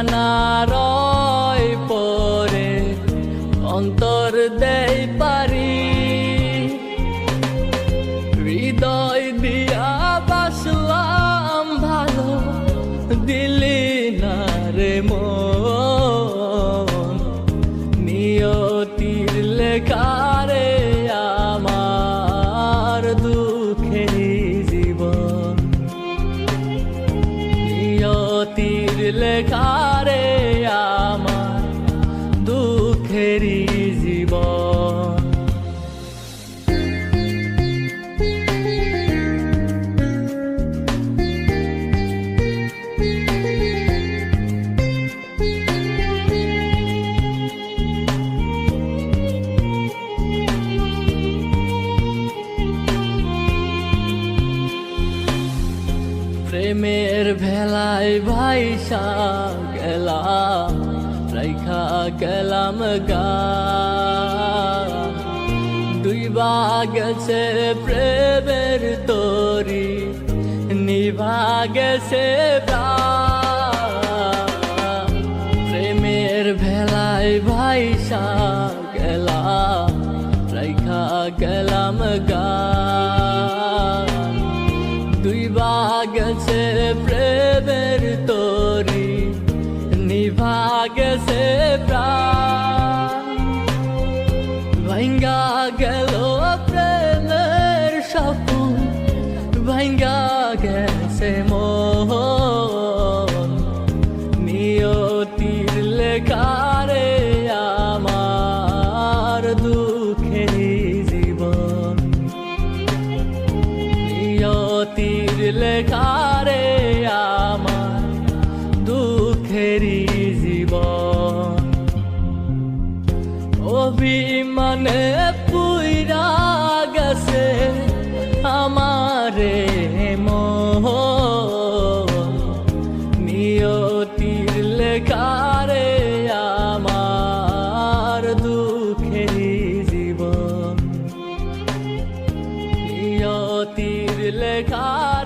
খানা পরে অন্তর দেই পারি। হৃদয় দিয়া বাসলাম ভালো দিলি না রে মন। প্রেমের ভেলায় ভাইসা গেলাম রাইখা গেলাম গা দুই গেছে প্রেমের তরি, নিভা গেছে। প্রেমের ভেলায় ভাইসা গেলাম রাইখা গেলাম গা প্রাণ। ভাঙ্গা গেল প্রেমের স্বপ্ন ভাঙ্গা গেছে মোহন। নিয়তির লেখারে আমার দুঃখে জীবন। নিয়তির লেখারে অভিমানে পুইরা গেছে আমারে মোহ। নিয়তির লেখারে আমার দুঃখেরই জীবন। নিয়তির লেখারে